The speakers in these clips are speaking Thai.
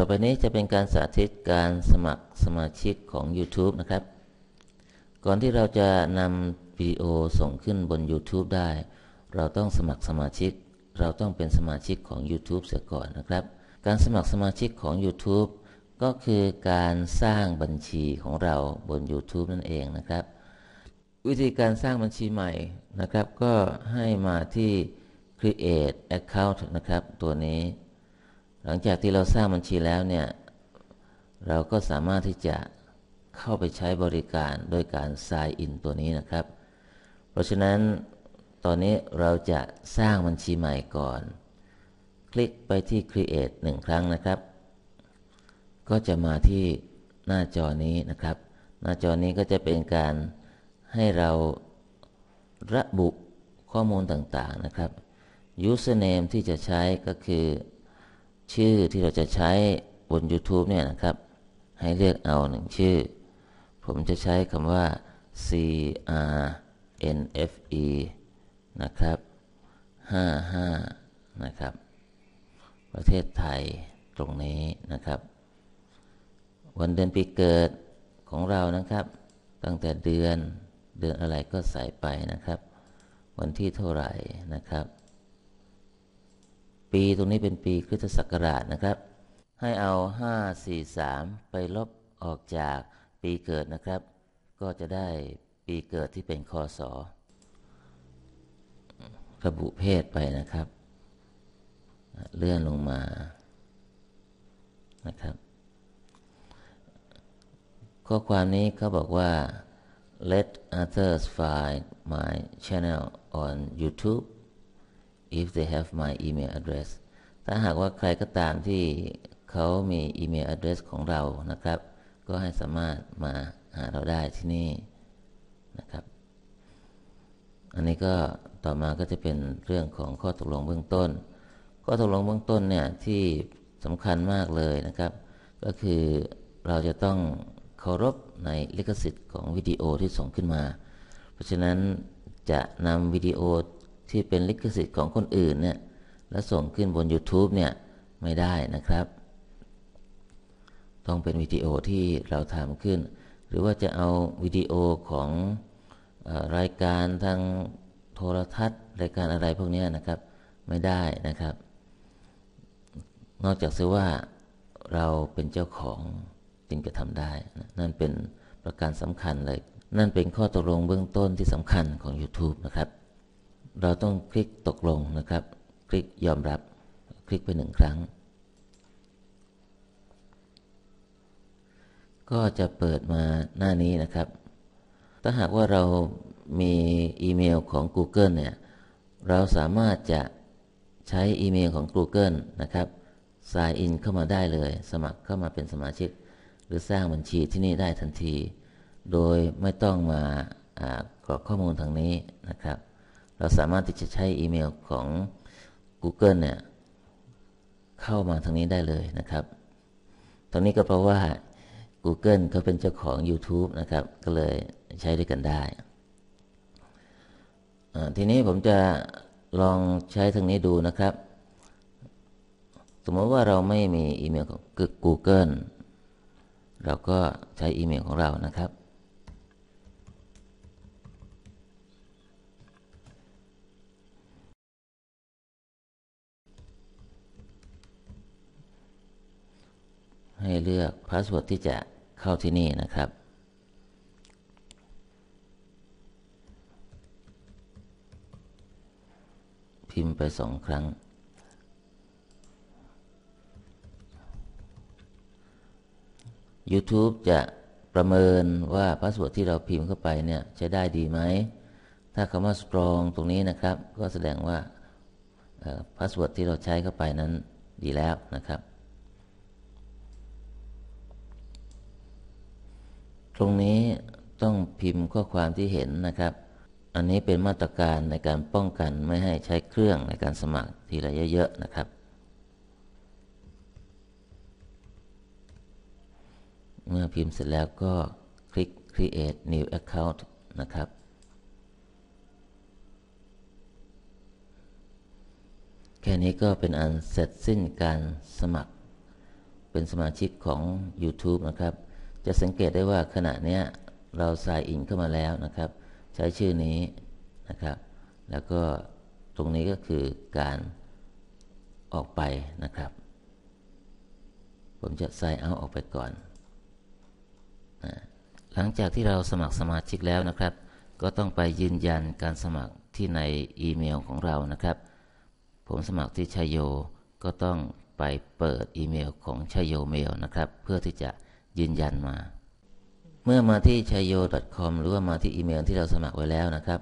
ต่อไปนี้จะเป็นการสาธิตการสมัครสมาชิกของ YouTube นะครับ ก่อนที่เราจะนำวิดีโอส่งขึ้นบน YouTube ได้ เราต้องสมัครสมาชิก เราต้องเป็นสมาชิกของ YouTube เสียก่อนนะครับ การสมัครสมาชิกของ YouTube ก็คือการสร้างบัญชีของเราบน YouTube นั่นเองนะครับ วิธีการสร้างบัญชีใหม่นะครับ ก็ให้มาที่ create account นะครับ ตัวนี้ หลังจากที่เราสร้างบัญชีแล้วเนี่ย เราก็สามารถที่จะเข้าไปใช้บริการโดยการ sign in ตัวนี้นะครับ เพราะฉะนั้นตอนนี้เราจะสร้างบัญชีใหม่ก่อน คลิกไปที่ create หนึ่งครั้งนะครับ ก็จะมาที่หน้าจอนี้นะครับ หน้าจอนี้ก็จะเป็นการให้เราระบุข้อมูลต่างๆนะครับ username ที่จะใช้ก็คือ ชื่อที่เราจะใช้บน YouTube เนี่ยนะครับ ให้เลือกเอาหนึ่งชื่อ ผมจะใช้คำว่า C R N F E นะครับ 55 นะครับ ประเทศไทยตรงนี้นะครับ วันเดือนปีเกิดของเรานะครับ ตั้งแต่เดือนเดือนอะไรก็ใส่ไปนะครับ วันที่เท่าไหร่นะครับ ปีตรงนี้เป็นปีคริสตศักราชนะครับ ให้เอา 5 4 3 ไปลบออกจากปีเกิดนะครับ ก็จะได้ปีเกิดที่เป็นคอสอระบุเพศไปนะครับ เลื่อนลงมานะครับ ข้อความนี้เขาบอกว่า let others find my channel on YouTube if they have my email address ถ้าหากว่าใครก็ตามที่เขามีอีเมล address ของเรานะครับ ก็ให้สามารถมาหาเราได้ที่นี่นะครับ อันนี้ก็ต่อมาก็จะเป็นเรื่องของข้อตกลงเบื้องต้น ข้อตกลงเบื้องต้นเนี่ยที่สำคัญมากเลยนะครับ ก็คือเราจะต้องเคารพในลิขสิทธิ์ของวิดีโอที่ส่งขึ้นมา เพราะฉะนั้นจะนำวิดีโอ ที่เป็นลิขสิทธิ์ของคนอื่นเนี่ยแล้วส่งขึ้นบน YouTube เนี่ยไม่ได้นะครับ ต้องเป็นวิดีโอที่เราทำขึ้น หรือว่าจะเอาวิดีโอของอรายการทางโทรทัศน์ รายการอะไรพวกนี้นะครับไม่ได้นะครับ นอกจากเสียว่าเราเป็นเจ้าของจึงจะทำได้ นั่นเป็นประการสำคัญเลย นั่นเป็นข้อตกลงเบื้องต้นที่สำคัญของ YouTube นะครับ เราต้องคลิกตกลงนะครับ คลิกยอมรับ คลิกไปหนึ่งครั้ง ก็จะเปิดมาหน้านี้นะครับ ถ้าหากว่าเรามีอีเมลของ Google เนี่ย เราสามารถจะใช้อีเมลของ Google นะครับ sign in เข้ามาได้เลย สมัครเข้ามาเป็นสมาชิก หรือสร้างบัญชีที่นี่ได้ทันที โดยไม่ต้องมากรอกข้อมูลทางนี้นะครับ เราสามารถที่จะใช้อีเมลของ Google เนี่ยเข้ามาทางนี้ได้เลยนะครับ ตรงนี้ก็เพราะว่า Google เขาเป็นเจ้าของ YouTube นะครับ ก็เลยใช้ด้วยกันได้ ทีนี้ผมจะลองใช้ทางนี้ดูนะครับ สมมติว่าเราไม่มีอีเมลของ Google เราก็ใช้อีเมลของเรานะครับ ให้ เลือกพาสเวิร์ดที่จะเข้าที่นี่นะครับ พิมพ์ไปสองครั้ง YouTube จะประเมินว่าพาสเวิร์ดที่เราพิมพ์เข้าไปเนี่ยจะได้ดีไหม ถ้าคำว่า strong ตรงนี้นะครับ ก็แสดงว่าพาสเวิร์ดที่เราใช้เข้าไปนั้นดีแล้วนะครับ ตรงนี้ต้องพิมพ์ข้อความที่เห็นนะครับ อันนี้เป็นมาตรการในการป้องกันไม่ให้ใช้เครื่องในการสมัครทีละเยอะๆนะครับ เมื่อพิมพ์เสร็จแล้วก็คลิก create new account นะครับ แค่นี้ก็เป็นอันเสร็จสิ้นการสมัคร เป็นสมาชิกของ YouTube นะครับ จะสังเกตได้ว่าขณะนี้เราใส่อินเข้ามาแล้วนะครับ ใช้ชื่อนี้นะครับ แล้วก็ตรงนี้ก็คือการออกไปนะครับ ผมจะใส่เอาออกไปก่อนหลังจากที่เราสมัครสมาชิกแล้วนะครับ ก็ต้องไปยืนยันการสมัครที่ในอีเมลของเรานะครับ ผมสมัครที่ชยโยก็ต้องไปเปิดอีเมลของชยโยเมลนะครับ เพื่อที่จะ ยืนยันมา เมื่อมาที่ชัยโย .com หรือว่ามาที่อีเมลที่เราสมัครไว้แล้วนะครับ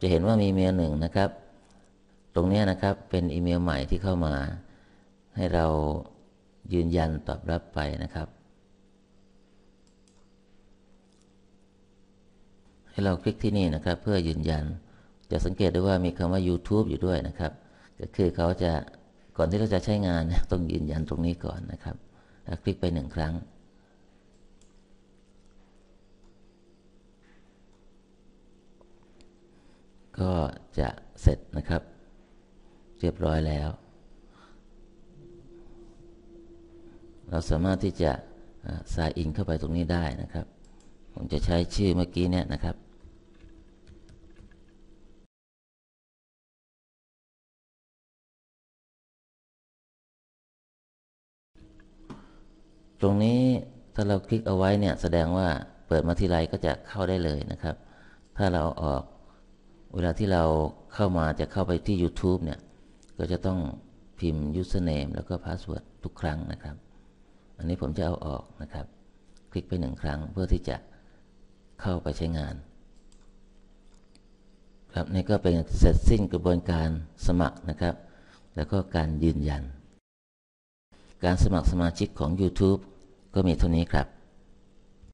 จะเห็นว่ามีอีเมลหนึ่งนะครับ ตรงนี้นะครับเป็นอีเมลใหม่ที่เข้ามา ให้เรายืนยันตอบรับไปนะครับ ให้เราคลิกที่นี่นะครับ เพื่อยืนยัน จะสังเกตได้ว่ามีคำว่า YouTube อยู่ด้วยนะครับ ก็คือเขาจะก่อนที่เราจะใช้งานต้องยืนยันตรงนี้ก่อนนะครับ คลิกไปหนึ่งครั้ง ก็จะเสร็จนะครับ เรียบร้อยแล้ว เราสามารถที่จะใสายอินเข้าไปตรงนี้ได้นะครับ ผมจะใช้ชื่อเมื่อกี้เนี่ยนะครับ ตรงนี้ถ้าเราคลิกเอาไว้เนี่ยแสดงว่าเปิดมาทีไรก็จะเข้าได้เลยนะครับ ถ้าเราออกเวลาที่เราเข้ามาจะเข้าไปที่ YouTube เนี่ยก็จะต้องพิมพ์ username แล้วก็ password ทุกครั้งนะครับ อันนี้ผมจะเอาออกนะครับ คลิกไปหนึ่งครั้งเพื่อที่จะเข้าไปใช้งาน ครับนี่ก็เป็นเสร็จสิ้นกระบวนการสมัครนะครับ แล้วก็การยืนยัน การสมัครสมาชิกของ YouTube ก็มีเท่านี้ครับ